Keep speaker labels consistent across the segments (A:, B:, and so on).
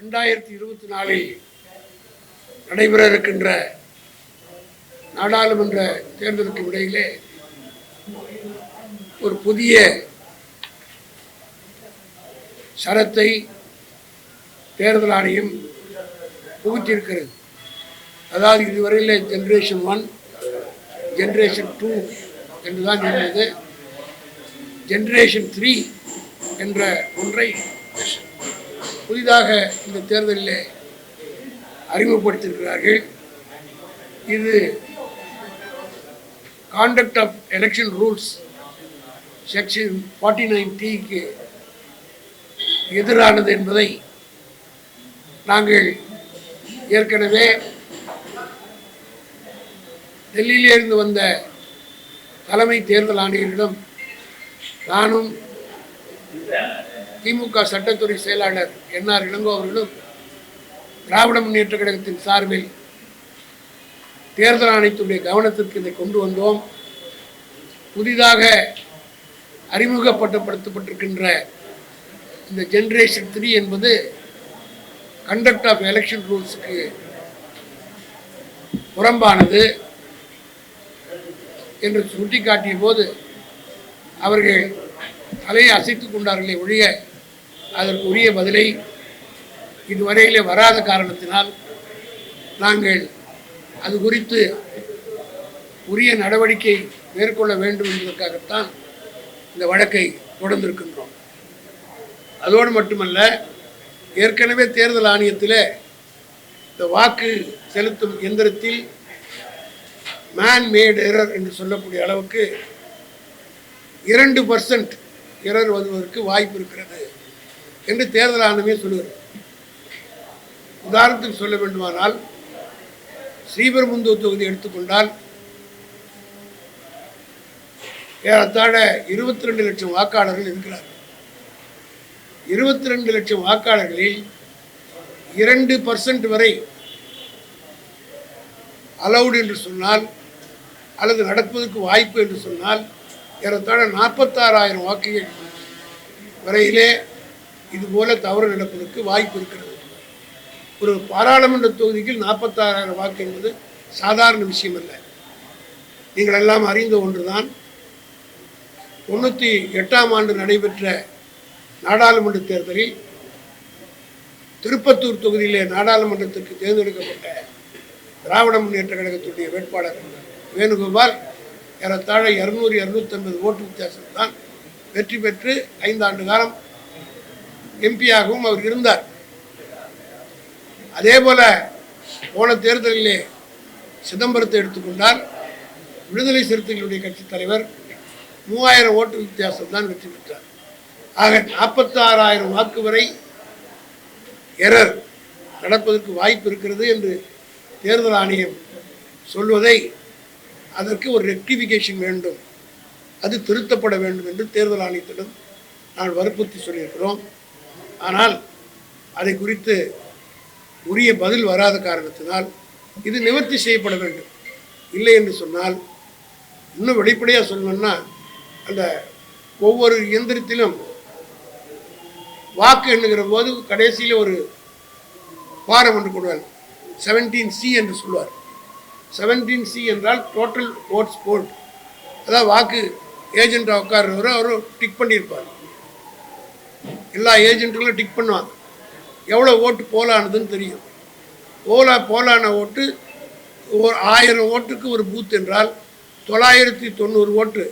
A: ரெண்டாயிரத்தி இருபத்தி நாலில் நடைபெற இருக்கின்ற நாடாளுமன்ற தேர்தலுக்கு இடையிலே ஒரு புதிய சரத்தை தேர்தல் ஆணையம் புகுத்தியிருக்கிறது. அதாவது இதுவரையில் ஜென்ரேஷன் ஒன் ஜென்ரேஷன் டூ என்று தான் இருந்தது ஜென்ரேஷன் த்ரீ என்ற ஒன்றை புதிதாக இந்த தேர்தலில் அறிமுகப்படுத்தியிருக்கிறார்கள். இது conduct of election rules section forty nine டிக்கு எதிரானது என்பதை நாங்கள் ஏற்கனவே டெல்லியிலிருந்து வந்த தலைமை தேர்தல் ஆணையரிடம் நானும் திமுக சட்டத்துறை செயலாளர் என்ஆர் இளங்கோ அவர்களும் திராவிட முன்னேற்ற கழகத்தின் சார்பில் தேர்தல் ஆணையத்துடைய கவனத்திற்கு இதை கொண்டு வந்தோம். புதிதாக அறிமுகப்படுத்தப்பட்டிருக்கின்ற இந்த ஜென்ரேஷன் த்ரீ என்பது கண்டக்ட் ஆஃப் எலெக்ஷன் ரூல்ஸுக்கு புறம்பானது என்று சுட்டிக்காட்டிய போது அவர்கள் தலையை அசைத்து கொண்டார்களே ஒழிய அதற்கு உரிய பதிலை இதுவரையிலே வராத காரணத்தினால் நாங்கள் அது குறித்து உரிய நடவடிக்கை மேற்கொள்ள வேண்டும் என்பதற்காகத்தான் இந்த வழக்கை தொடர்ந்திருக்கின்றோம். அதோடு மட்டுமல்ல ஏற்கனவே தேர்தல் ஆணையத்தில் இந்த வாக்கு செலுத்தும் எந்திரத்தில் மேன் மேட் எரர் என்று சொல்லக்கூடிய அளவுக்கு இரண்டு பர்சன்ட் எரர் வருவதற்கு வாய்ப்பு இருக்கிறது. என்று தேர்தல் ஆணையமே சொல்லுகிறது. உதாரணத்துக்கு சொல்ல வேண்டுமானால் ஸ்ரீபெரும்புந்தூர் தொகுதி எடுத்துக்கொண்டால் ஏறத்தாழ இருபத்தி ரெண்டு லட்சம் வாக்காளர்கள் இருக்கிறார்கள். இருபத்தி ரெண்டு லட்சம் வாக்காளர்களில் இரண்டு பர்சன்ட் வரை அலௌடு என்று சொன்னால் அல்லது நடப்பதற்கு வாய்ப்பு என்று சொன்னால் ஏறத்தாழ நாற்பத்தாறாயிரம் வாக்குகள் வரையிலே இதுபோல தவறு நடப்பதற்கு வாய்ப்பு இருக்கிறது. ஒரு பாராளுமன்ற தொகுதிக்கு நாற்பத்தாறாயிரம் வாக்கு என்பது சாதாரண விஷயம் அல்ல நீங்கள் எல்லாம் அறிந்த ஒன்றுதான். தொண்ணூற்றி எட்டாம் ஆண்டு நடைபெற்ற நாடாளுமன்ற தேர்தலில் திருப்பத்தூர் தொகுதியிலே நாடாளுமன்றத்திற்கு தேர்ந்தெடுக்கப்பட்ட திராவிட முன்னேற்ற கழகத்துடைய வேட்பாளர் வேணுகோபால் ஏறத்தாழ இரநூறு இரநூத்தம்பது ஓட்டு வித்தியாசம் தான் வெற்றி பெற்று ஐந்தாண்டு காலம் எம்பியாகவும் அவர் இருந்தார். அதே போல போன தேர்தலிலே சிதம்பரத்தை எடுத்துக்கொண்டால் விடுதலை சிறுத்தைகளுடைய கட்சித் தலைவர் மூவாயிரம் ஓட்டு வித்தியாசம்தான் வெற்றி பெற்றார். ஆக நாற்பத்தாறாயிரம் வாக்கு வரை எரர் நடப்பதற்கு வாய்ப்பு இருக்கிறது என்று தேர்தல் ஆணையம் சொல்வதை அதற்கு ஒரு ரெக்டிஃபிகேஷன் வேண்டும். அது திருத்தப்பட வேண்டும் என்று தேர்தல் ஆணையத்திடம் நான் வற்புறுத்தி சொல்லியிருக்கிறோம். ஆனால் அதை குறித்து உரிய பதில் வராத காரணத்தினால் இது நிவர்த்தி செய்யப்பட வேண்டும். இல்லை என்று சொன்னால் இன்னும் வெளிப்படையாக சொல்லணும்னா அந்த ஒவ்வொரு இயந்திரத்திலும் வாக்கு எண்ணுகிற போது கடைசியில் ஒரு பாரம் என்று கொடுவார் செவன்டீன் சி என்று சொல்வார் செவன்டீன் சி என்றால் டோட்டல் ஓட்ஸ் போல்ட் அதாவது வாக்கு ஏஜென்ட்டாக உட்கார்றவரை அவர் டிக் பண்ணியிருப்பார். எல்லா ஏஜென்ட்டுகளும் டிக் பண்ணுவாங்க. எவ்வளோ ஓட்டு போலானதுன்னு தெரியும். போலா போலான ஓட்டு ஒரு ஆயிரம் ஓட்டுக்கு ஒரு பூத் என்றால் தொள்ளாயிரத்தி தொண்ணூறு ஓட்டு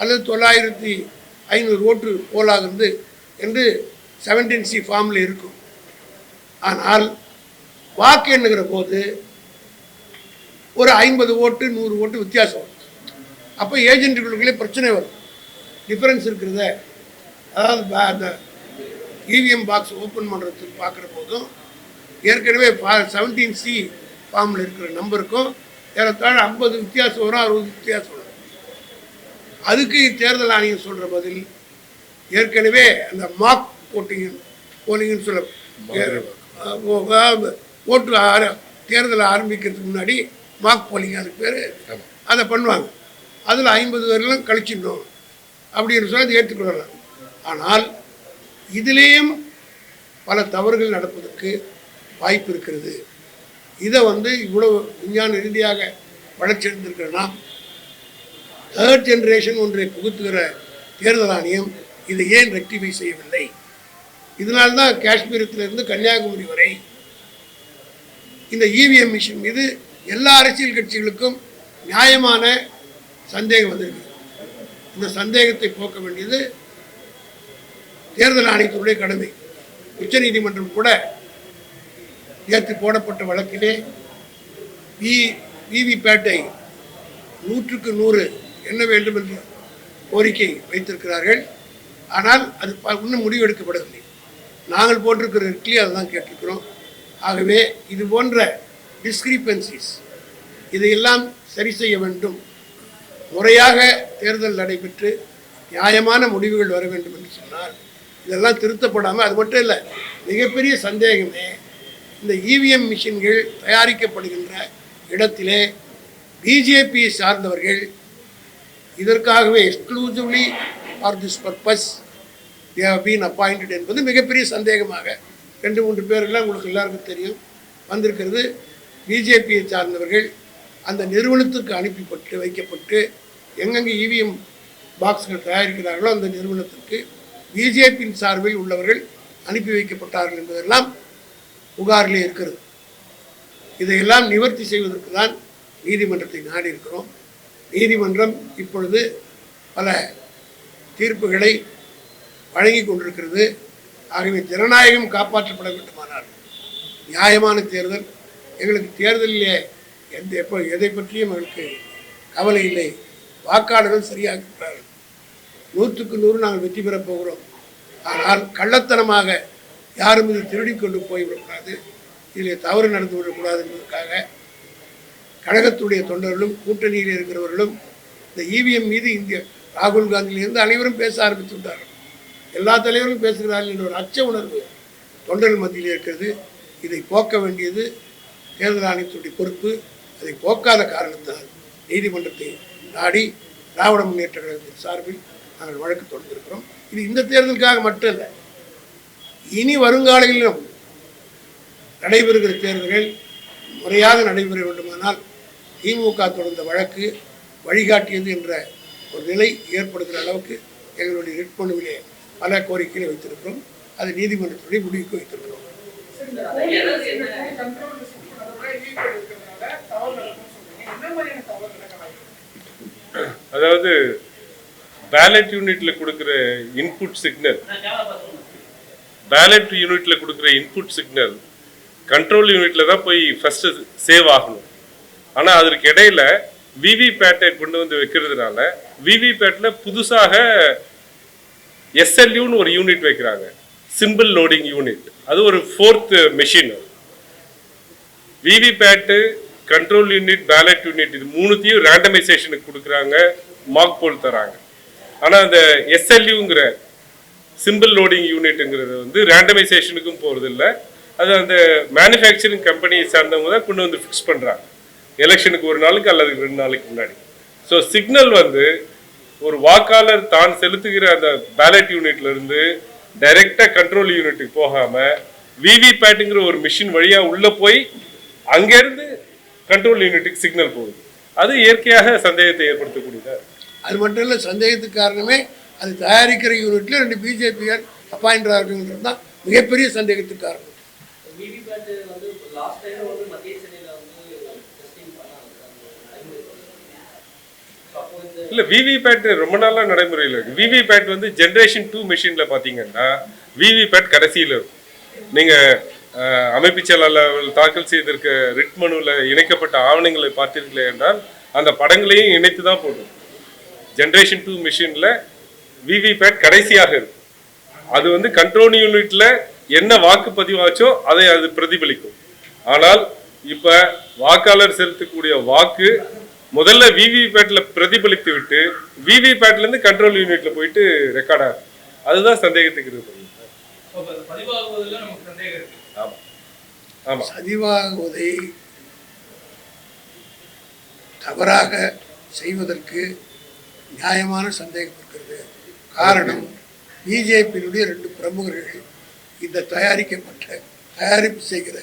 A: அல்லது தொள்ளாயிரத்தி ஐநூறு ஓட்டு போலாகிறது என்று செவன்டீன் சி ஃபார்மில் இருக்கும். ஆனால் வாக்கு எண்ணுகிற போது ஒரு ஐம்பது ஓட்டு நூறு ஓட்டு வித்தியாசம் வரும். அப்போ ஏஜென்ட்டுகளுக்குள்ளே பிரச்சனை வரும். டிஃப்ரென்ஸ் இருக்கிறத அதாவது அந்த இவிஎம் பாக்ஸ் ஓப்பன் பண்ணுறதுக்கு பார்க்குற போதும் ஏற்கனவே செவன்டீன் சி ஃபார்மில் இருக்கிற நம்பருக்கும் ஏறத்தாழ ஐம்பது வித்தியாசம் வரும் அறுபது வித்தியாசம் வரும். அதுக்கு தேர்தல் ஆணையம் சொல்கிற பதில் ஏற்கனவே அந்த மார்க் போட்டிங் போலிங்கன்னு சொல்ல ஓட்டு ஆர- தேர்தல் ஆரம்பிக்கிறதுக்கு முன்னாடி மார்க் போலிங் அதுக்கு பேர் அதை பண்ணுவாங்க. அதில் ஐம்பது பேர்லாம் கழிச்சிடணும் அப்படின்னு சொல்லி அதை ஏற்றுக்கொள்ளலாம் ஆனால் இதிலேயும் பல தவறுகள் நடப்பதற்கு வாய்ப்பு இருக்கிறது. இதை வந்து இவ்வளவு விஞ்ஞான ரீதியாக வளர்ச்சியடைந்திருக்கிற தேர்ட் ஜென்ரேஷன் ஒன்றை புகுத்துகிற தேர்தல் ஆணையம் இதை ஏன் ரெக்டிஃபை செய்யவில்லை? இதனால்தான் காஷ்மீரத்திலிருந்து கன்னியாகுமரி வரை இந்த இவிஎம் மிஷின் மீது எல்லா அரசியல் கட்சிகளுக்கும் நியாயமான சந்தேகம் வந்திருக்கு இந்த சந்தேகத்தை போக்க வேண்டியது தேர்தல் ஆணையத்தினுடைய கடமை. உச்சநீதிமன்றம் கூட நேற்று போடப்பட்ட வழக்கிலே வி விவிபேட்டை நூற்றுக்கு நூறு என்ன வேண்டும் என்ற கோரிக்கை வைத்திருக்கிறார்கள். ஆனால் அது ப- முடிவு எடுக்கப்படவில்லை நாங்கள் போட்டிருக்கிற இட்லி அதுதான் கேட்டிருக்கிறோம். ஆகவே இது போன்ற டிஸ்கிரிப்பன்சிஸ் இதையெல்லாம் சரி செய்ய வேண்டும். முறையாக தேர்தல் நடைபெற்று நியாயமான முடிவுகள் வர வேண்டும் என்று சொன்னால் இதெல்லாம் திருத்தப்படாமல் அது மட்டும் இல்லை மிகப்பெரிய சந்தேகமே இந்த இவிஎம் மிஷின்கள் தயாரிக்கப்படுகின்ற இடத்திலே பிஜேபியை சார்ந்தவர்கள் இதற்காகவே exclusively for this purpose they have been appointed என்பது மிகப்பெரிய சந்தேகமாக. ரெண்டு மூன்று பேரெல்லாம் உங்களுக்கு எல்லாருக்கும் தெரியும். வந்திருக்கிறது பிஜேபியை சார்ந்தவர்கள் அந்த நிறுவனத்துக்கு அனுப்பிப்பட்டு வைக்கப்பட்டு எங்கெங்கே இவிஎம் பாக்ஸ்கள் தயாரிக்கிறார்களோ அந்த நிறுவனத்திற்கு பிஜேபியின் சார்பில் உள்ளவர்கள் அனுப்பி வைக்கப்பட்டார்கள் என்பதெல்லாம் புகாரிலே இருக்கிறது. இதையெல்லாம் நிவர்த்தி செய்வதற்கு தான் நீதிமன்றத்தை நாடி இருக்கிறோம் நீதிமன்றம் இப்பொழுது பல தீர்ப்புகளை வழங்கி கொண்டிருக்கிறது. ஆகவே ஜனநாயகம் காப்பாற்றப்பட வேண்டுமானால் நியாயமான தேர்தல் எங்களுக்கு தேர்தலிலே எந்த எப்போ எதை பற்றியும் எங்களுக்கு கவலை இல்லை. வாக்காளர்கள் சரியாக இருக்கிறார்கள். நூற்றுக்கு நூறு நாங்கள் வெற்றி பெறப் போகிறோம். ஆனால் கள்ளத்தனமாக யாரும் இது திருடி கொண்டு போய்விடக்கூடாது இதில் தவறு நடந்து விடக்கூடாது என்பதற்காக கழகத்துடைய தொண்டர்களும் கூட்டணியில் இருக்கிறவர்களும் இந்த இவிஎம் மீது இந்திய ராகுல் காந்தியிலிருந்து அனைவரும் பேச ஆரம்பித்து விட்டார்கள் எல்லா தலைவர்களும் பேசுகிறார்கள் என்ற ஒரு அச்ச உணர்வு தொண்டர்கள் மத்தியில் இருக்கிறது. இதை போக்க வேண்டியது தேர்தல் ஆணையத்துடைய பொறுப்பு. அதை போக்காத காரணத்தால் நீதிமன்றத்தை நாடி திராவிட முன்னேற்ற கழகத்தின் சார்பில் நாங்கள் வழக்கு தொடர்ந்திருக்கிறோம் இது இந்த தேர்தலுக்காக மட்டும் இல்லை இனி வருங்காலங்களிலும் நடைபெறுகிற தேர்தல்கள் முறையாக நடைபெற வேண்டுமானால் திமுக தொடர்ந்த வழக்கு வழிகாட்டியது என்ற ஒரு நிலை ஏற்படுகிற அளவுக்கு எங்களுடைய ரிட்மனுவிலே பல கோரிக்கைகளை வைத்திருக்கிறோம். அதை நீதிமன்றத்துடைய முடிவுக்கு வைத்திருக்கிறோம்.
B: அதாவது பேலட் யூனிட்ல கொடுக்குற இன்புட் சிக்னல் பேலட் யூனிட்ல கொடுக்குற இன்புட் சிக்னல் கண்ட்ரோல் யூனிட்ல தான் போய் ஃபர்ஸ்ட் சேவ் ஆகணும். ஆனா அதற்கு இடையில விவி பேட்டை கொண்டு வந்து வைக்கிறதுனால விவி பேட்ல புதுசாக எஸ்எல்யூன்னு ஒரு யூனிட் வைக்கிறாங்க. சிம்பிள் லோடிங் யூனிட் அது ஒரு fourth machine VVPAT control unit ballot unit இது மூணுத்தையும் ரேண்டமைசேஷனுக்கு கொடுக்குறாங்க மார்க் போல் தராங்க. ஆனால் அந்த எஸ்எல்யூங்கிற சிம்பிள் லோடிங் யூனிட்டுங்கிறது வந்து ரேண்டமைசேஷனுக்கும் போகிறதில்ல அது அந்த மேனுஃபேக்சரிங் கம்பெனியை சார்ந்தவங்க தான் கொண்டு வந்து ஃபிக்ஸ் பண்ணுறாங்க எலெக்ஷனுக்கு ஒரு நாளுக்கு அல்லது ரெண்டு நாளைக்கு முன்னாடி. ஸோ சிக்னல் வந்து ஒரு வாக்காளர் தான் செலுத்துகிற அந்த பேலட் யூனிட்லேருந்து இருந்து கண்ட்ரோல் யூனிட்டுக்கு போகாமல் விவிபேட்டுங்கிற ஒரு மிஷின் வழியாக உள்ளே போய் அங்கேருந்து கண்ட்ரோல் யூனிட்டுக்கு சிக்னல் போகுது. அது இயற்கையாக சந்தேகத்தை ஏற்படுத்தக்கூடியதாக இருக்குது
A: அது மட்டும் இல்லை சந்தேகத்துக்கு காரணமே அது தயாரிக்கிற யூனிட்ல ரெண்டு பிஜேபியார் அப்பாயிண்ட் ஆகுங்கிறது தான் மிகப்பெரிய சந்தேகத்துக்கு காரணம்.
B: இல்லை விவிபேட் ரொம்ப நாளாக நடைமுறையில் இருக்கு. விவிபேட் வந்து ஜென்ரேஷன் டூ மிஷினில் பார்த்தீங்கன்னா விவிபேட் கடைசியில் இருக்கும். நீங்கள் அஹ், செயலாளர் தாக்கல் செய்திருக்க ரிட் மனுவில் இணைக்கப்பட்ட ஆவணங்களை பார்த்தீர்களே என்றால் அந்த படங்களையும் இணைத்து தான் போடும் ஜென்ரேஷன் டூ மிஷினில் விவிபேட் கடைசியாக இருக்கும். அது வந்து கண்ட்ரோல் யூனிட்ல என்ன வாக்கு பதிவாச்சோ அதை அது பிரதிபலிக்கும். ஆனால் இப்ப வாக்காளர் செலுத்தக்கூடிய வாக்கு முதல்ல விவிபேட்ல பிரதிபலித்து விட்டு விவிபேட்ல இருந்து கண்ட்ரோல் யூனிட்ல போயிட்டு ரெக்கார்ட் ஆகும் அதுதான் சந்தேகத்துக்கு இது பண்ணுது
C: பதிவாகுவதில் நமக்கு சந்தேகம் இருக்கு.
B: ஆமா. ஆமா.
A: பதிவாகுவதை தவறாக செய்வதற்கு நியாயமான சந்தேகம் இருக்கிறது. காரணம் பிஜேபியினுடைய ரெண்டு பிரமுகர்கள் இந்த தயாரிக்கப்பட்ட தயாரிப்பு செய்கிற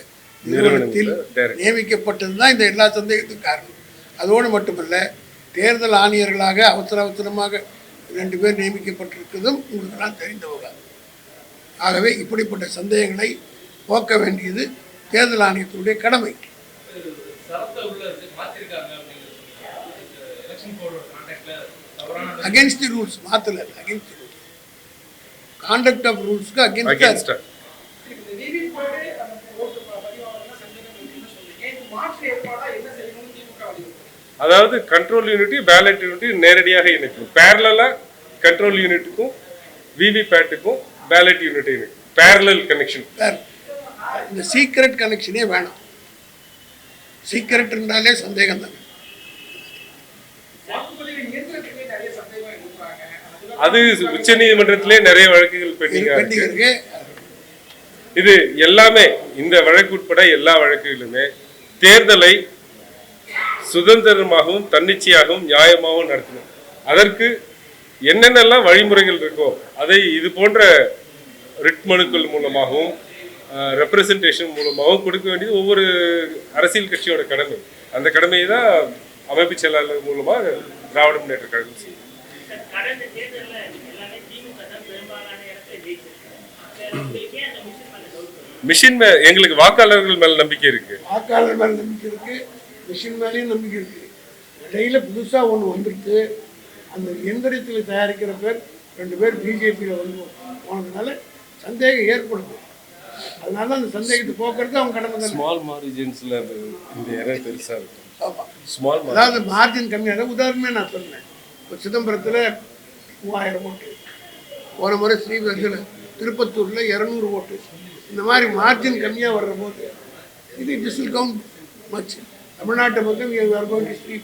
B: நிறுவனத்தில்
A: நிறுவனத்தில்
B: direct.
A: நியமிக்கப்பட்டது தான் இந்த எல்லா சந்தேகத்துக்கும் காரணம். அதோடு மட்டுமல்ல தேர்தல் ஆணையர்களாக அவசர அவசரமாக ரெண்டு பேர் நியமிக்கப்பட்டிருக்கிறதும் உங்களுக்கெல்லாம் தெரிந்தவங்க ஆகவே இப்படிப்பட்ட சந்தேகங்களை போக்க வேண்டியது தேர்தல் ஆணையத்தினுடைய கடமை
C: சரத்தை உள்ள இருக்கு, மாத்திருக்காங்க அப்படிங்கிறது சொன்னீங்க. எலெக்ஷன் கோடோட கான்டாக்ட்ல தவறான
A: அகேன்ஸ்ட் தி ரூல்ஸ் மாத்தல அகேன்ஸ்ட் ரூல்ஸ் கான்டக்ட் ஆஃப் ரூல்ஸ்க்கு அகேன்ஸ்ட்.
B: அதாவது கண்ட்ரோல் யூனிட்டி பேலட் யூனிட்டி நேரடியாக இணைக்கும் பேரலா கண்ட்ரோல் யூனிட்டுக்கும் விவி பேட்டுக்கும் பேலட் யூனிட் இணைக்கும் பேரலல் கனெக்ஷன்
A: இந்த சீக்ரெட் கனெக்ஷனே வேணாம். சீக்ரெட் இருந்தாலே சந்தேகம் தானே
D: வாக்குப்பதிவு இயந்திரத்துக்கே நிறைய சந்தேகம் எழுப்புறாங்க. அதுல
B: அது உச்ச நீதிமன்றத்திலே நிறைய வழக்குகள் பெண்டிங்
A: இருக்கு.
B: இது எல்லாமே இந்த வழக்கு உட்பட எல்லா வழக்குகளுமே தேர்தலை சுதந்திரமாகவும் தன்னிச்சையாகவும் நியாயமாகவும் நடத்தணும். அதற்கு என்னென்னலாம் வழிமுறைகள் இருக்கோ அதை இது போன்ற ரிட் மனுக்கள் மூலமாகவும் ரெப்ரசன்டேஷன் மூலமாகவும் கொடுக்க வேண்டியது ஒவ்வொரு அரசியல் கட்சியோட கடமை. அந்த கடமையை தான் அமைப்பு செயலாளர் மூலமாக திராவிட முன்னேற்ற கழகம் செய்யும்
E: கடந்த தேர்தல்ல எல்லாமே திமுக தான் பெரும்பாலான இடத்துல ஜெயிச்சிருக்கு வேற உங்களுக்கே அந்த மிஷின் மேல டவுட் வரும்
B: மிஷின் மே எங்களுக்கு வாக்காளர்கள் மேல நம்பிக்கை இருக்கு.
A: வாக்காளர் மேல நம்பிக்கை இருக்கு மிஷின் மேலேயும் நம்பிக்கை இருக்கு. இடையில புதுசா ஒண்ணு வந்துருக்கு. அந்த எந்திரத்தில் தயாரிக்கிற பேர் ரெண்டு பேர் பிஜேபியில் வந்து போனதுனால சந்தேகம் ஏற்படுது. அதனால அந்த சந்தேகத்தை போக்குறது அவங்க கடமை
B: ஸ்மால் மார்ஜின்ஸ்ல இந்த இடம் பெருசா இருக்கும். ஸ்மால்
A: அதாவது மார்ஜின் கம்மியாக உதாரணமே நான் சொன்னேன். இப்போ சிதம்பரத்தில் மூவாயிரம் ஓட்டு. போன முறை ஸ்ரீவந்தில் திருப்பத்தூரில் இரநூறு ஓட்டு. இந்த மாதிரி மார்ஜின் கம்மியாக வர்ற போது இது திஸ் வில் கவுண்ட் மச் தமிழ்நாட்டு மக்கள் we are going to sleep.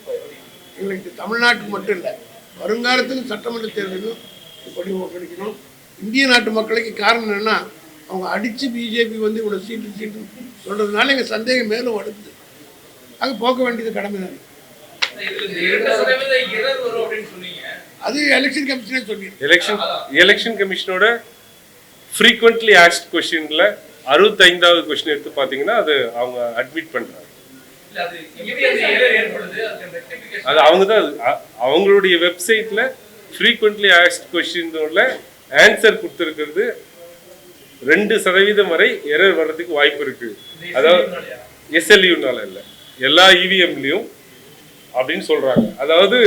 A: எங்களுக்கு தமிழ்நாட்டுக்கு மட்டும் இல்லை. வருங்காலத்தில் சட்டமன்ற தேர்தலும் இப்படி கிடைக்கணும் இந்திய நாட்டு மக்களுக்கு காரணம் என்னன்னா அவங்க அடித்து பிஜேபி வந்து இவ்வளோ சீட்டு சீட்டு சொல்கிறதுனால எங்கள் சந்தேகம் மேலும் வடுக்குது அது போக்க வேண்டியது கடமை தானே. அது எலெக்ஷன் கமிஷனே சொல்லியிருக்கு
B: எலெக்ஷன் எலெக்ஷன் கமிஷனோட ஃப்ரீக்வெண்ட்லி ஆஸ்ட் கொஸ்டின்ல அறுபத்தைந்தாவது கொஸ்டின் எடுத்து பார்த்தீங்கன்னா அது அவங்க அட்மிட் பண்றாங்க.
C: இல்ல அது
B: அவங்க தான் அவங்களுடைய வெப்சைட்ல ஃப்ரீக்வெண்ட்லி ஆஸ்ட் கொஸ்டினோட ஆன்சர் கொடுத்துருக்கிறது ரெண்டு சதவீதம் வரை எரர் வர்றதுக்கு வாய்ப்பு இருக்கு. அதாவது எஸ்எல்யூனால இல்லை. எல்லா E இவிஎம்லையும் அப்படின்னு சொல்றாங்க. அதாவது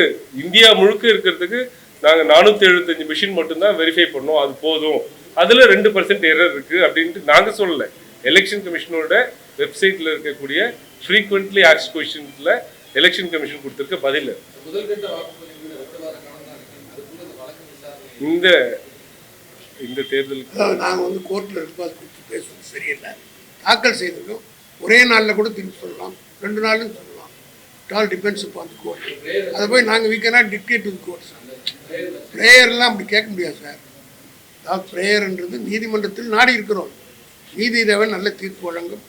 B: இந்தியா முழுக்க இருக்கிறதுக்கு நாங்க நானூத்தி எழுபத்தஞ்சு மிஷின் மட்டும்தான் வெரிஃபை பண்ணோம் அது போதும். அதுல ரெண்டு பர்சன்ட் எரர் இருக்கு அப்படின்ட்டு நாங்க சொல்லல. எலெக்ஷன் கமிஷனோட வெப்சைட்ல இருக்கக்கூடிய ஃப்ரீக்வெண்ட்லி ஆஸ்க் கொஸ்டின்ஸ்ல எலெக்ஷன் கமிஷன் கொடுத்திருக்க பதில். அது. இந்த இந்த தேர்தலுக்கு
A: நாங்கள் வந்து கோர்ட்டில் ரெஸ்பான்ஸ் கொடுத்து பேசுவது சரியில்லை. தாக்கல் செய்திருக்கோம். ஒரே நாளில் கூட திருப்பி சொல்லலாம். ரெண்டு நாளும் சொல்லலாம். It all depends upon court அதை போய் நாங்கள் we cannot dictate to the court ப்ரேயர்லாம் அப்படி கேட்க முடியாது சார் அதாவது ப்ரேயர்ன்றது நீதிமன்றத்தில் நாடி இருக்கிறோம் நீதி தேவன் நல்ல தீர்ப்பு வழங்கும்.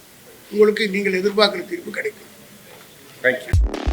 A: உங்களுக்கு நீங்கள் எதிர்பார்க்குற தீர்ப்பு கிடைக்கும்.
B: தேங்க்யூ